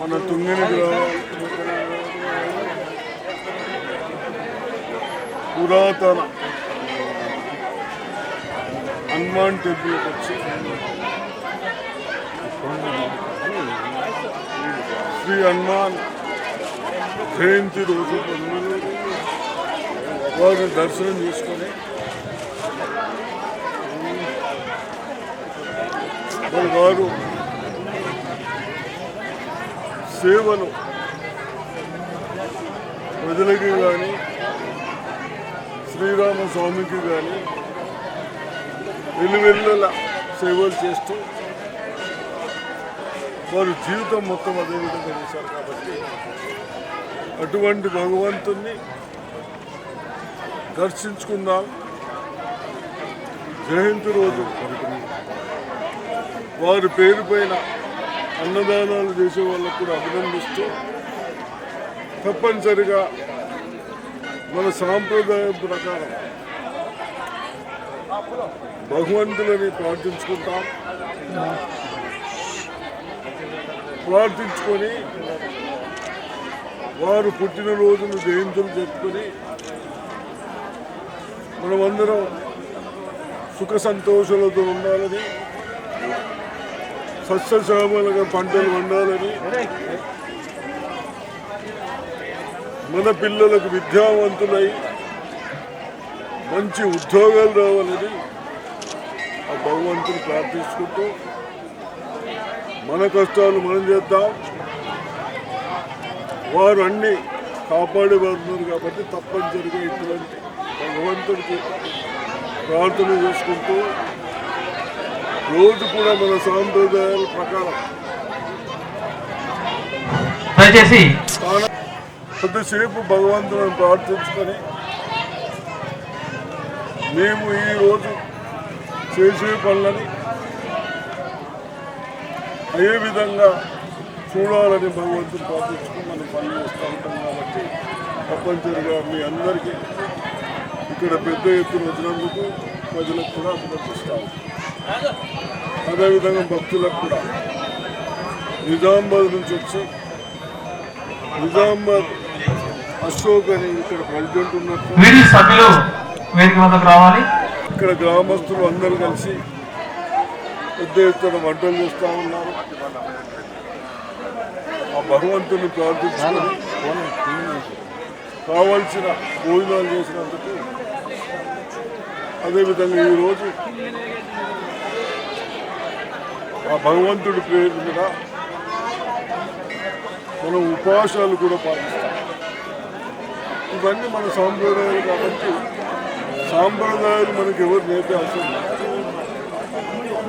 మన తుంగిని పురాతన హనుమాన్ టెంపుల్ వచ్చి. శ్రీ హనుమాన్ జయంతి రోజు వారిని దర్శనం చేసుకొని వారు సేవలు ప్రజలకి కానీ శ్రీరామ స్వామికి కానీ వెల్లువెల్లుల సేవలు చేస్తూ వారి జీవితం మొత్తం అదే విధంగా చేశారు కాబట్టి అటువంటి భగవంతుణ్ణి దర్శించుకుందాం. జయంతి రోజు వారి పేరు పైన అన్నదానాలు చేసే వాళ్ళకు కూడా అభినందిస్తూ తప్పనిసరిగా మన సాంప్రదాయం ప్రకారం భగవంతులని ప్రార్థించుకుంటాం. ప్రార్థించుకొని వారు పుట్టినరోజును జయంతులు చెప్పుకొని మనమందరం సుఖ సంతోషాలతో ఉండాలని సస్యశ్యామలుగా పంటలు వండాలని మన పిల్లలకు విద్యావంతులై మంచి ఉద్యోగాలు రావాలని ఆ భగవంతుని ప్రార్థించుకుంటూ మన కష్టాలు మనం చేద్దాం. వారు అన్ని కాపాడేవారున్నారు కాబట్టి తప్పనిసరిగా ఇటువంటి భగవంతుడికి ప్రార్థన చేసుకుంటూ రోజు కూడా మన సాంప్రదాయాల ప్రకారం. దయచేసి కొద్దిసేపు భగవంతుని ప్రార్థించుకొని మేము ఈరోజు చేసే పనులని అదే విధంగా చూడాలని భగవంతుని ప్రార్థించుకుని మనం పనులు చేస్తూ ఉంటాం కాబట్టి తప్పనిసరిగా మీ అందరికీ ఇక్కడ పెద్ద ఎత్తున వచ్చినందుకు ప్రజలకు కూడా అభినందిస్తాము. అదేవిధంగా భక్తులకు కూడా. నిజామాబాద్ నుంచి వచ్చి నిజామాబాద్ అశోక్ అని ఇక్కడ ప్రెసిడెంట్ ఉన్నట్టు. రావాలి. ఇక్కడ గ్రామస్తులు అందరూ కలిసి పెద్ద ఎత్తున వంటలు చేస్తూ ఉన్నారు. ఆ భగవంతుని ప్రార్థించుకొని కావలసిన భోజనాలు చేసినందుకు అదేవిధంగా ఈరోజు ఆ భగవంతుడి పేరు మీద మనం ఉపవాసాలు కూడా పాటిస్తాం. ఇవన్నీ మన సాంప్రదాయాలు కాబట్టి సాంప్రదాయాలు మనకి ఎవరు నేర్పే అవసరం లేదు.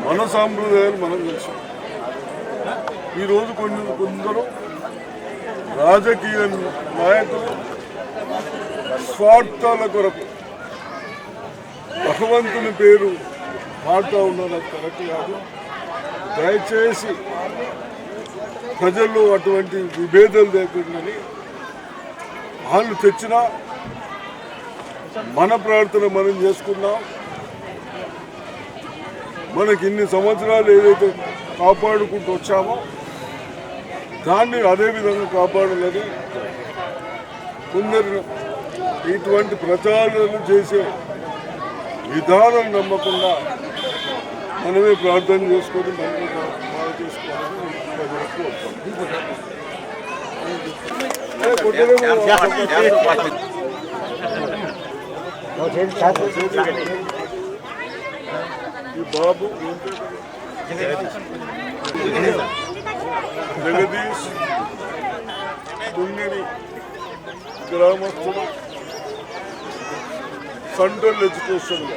మన సాంప్రదాయాలు మనం తెలుసు. ఈరోజు కొన్ని కొందరు రాజకీయ నాయకులు స్వార్థాల కొరకు భగవంతుని పేరు పాడుతూ ఉన్నారు. అది కరెక్ట్ కాదు. దయచేసి ప్రజల్లో అటువంటి విభేదాలు లేకుండాని వాళ్ళు తెచ్చినా మన ప్రార్థన మనం చేసుకున్నాం. మనకి ఇన్ని సంవత్సరాలు ఏదైతే కాపాడుకుంటూ వచ్చామో దాన్ని అదే విధంగా కాపాడాలని కొందరు ఇటువంటి ప్రచారాలు చేసే విధానం నమ్మకుండా మనమే ప్రార్థన చేసుకొని మనమే బాగా చేసుకోవాలని ప్రజలకు కోరుతాం. ఏ, కొట్టలేము. ఈ బాబు ఏం పేరు? జగదీష్ తుంగిని గ్రామస్తులు సెంట్రల్ ఎడ్యుకేషన్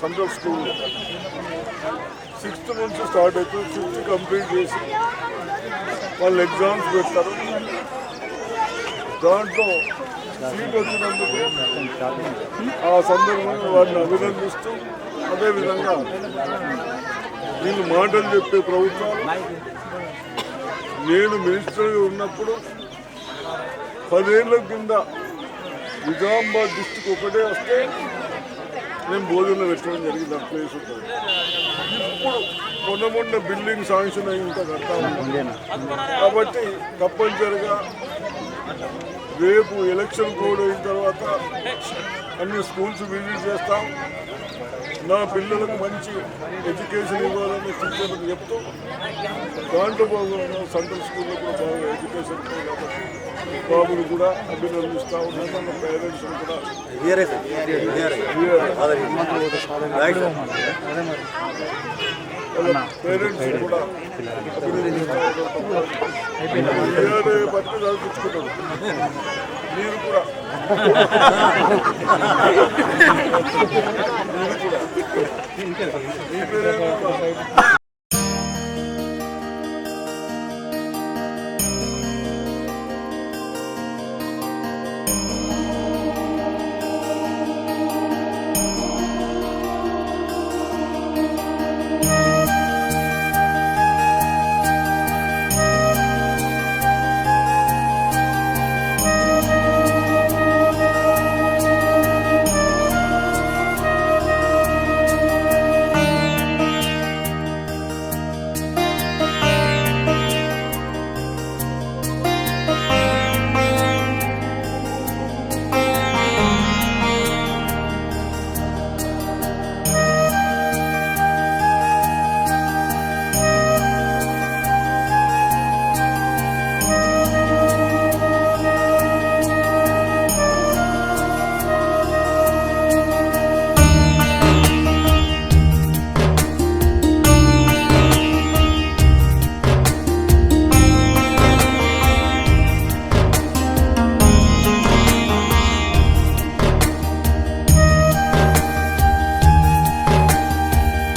సెంట్రల్ స్కూల్లో సిక్స్త్ నుంచి స్టార్ట్ అవుతుంది సిక్స్త్ కంప్లీట్ చేసి వాళ్ళు ఎగ్జామ్స్ పెడతారు. దాంట్లో సీట్ వచ్చినందుకు ఆ సందర్భంగా వారిని అభినందిస్తూ అదేవిధంగా వీళ్ళు మాటలు చెప్పే ప్రభుత్వాలు. నేను మినిస్టర్గా ఉన్నప్పుడు పదేళ్ళ కింద నిజామాబాద్ డిస్టిక్ ఒకటే వస్తే నేను భోజనం పెట్టడం జరిగింది ఆ ప్లేస్ ఉంటుంది. ఇప్పుడు మొన్న మొన్న బిల్డింగ్ శాంక్షన్ అయి ఇంకా కడతా కాబట్టి తప్పనిసరిగా రేపు ఎలక్షన్ కోడ్ అయిన తర్వాత అన్ని స్కూల్స్ విజిట్ చేస్తాం. నా పిల్లలకు మంచి ఎడ్యుకేషన్ ఇవ్వాలని టీచర్లకు చెప్తూ దాంట్లో భాగంగా సెంట్రల్ స్కూల్లో కూడా బాగా ఎడ్యుకేషన్ కాబట్టి బాబుని కూడా అభినందిస్తూ ఉన్నాను. నా పేరెంట్స్ కూడా పేరెంట్స్ కూడా అభినందిస్తూ బట్టి చదివించుకుంటారు మీరు కూడా మీరు కూడా మీ పేరేమో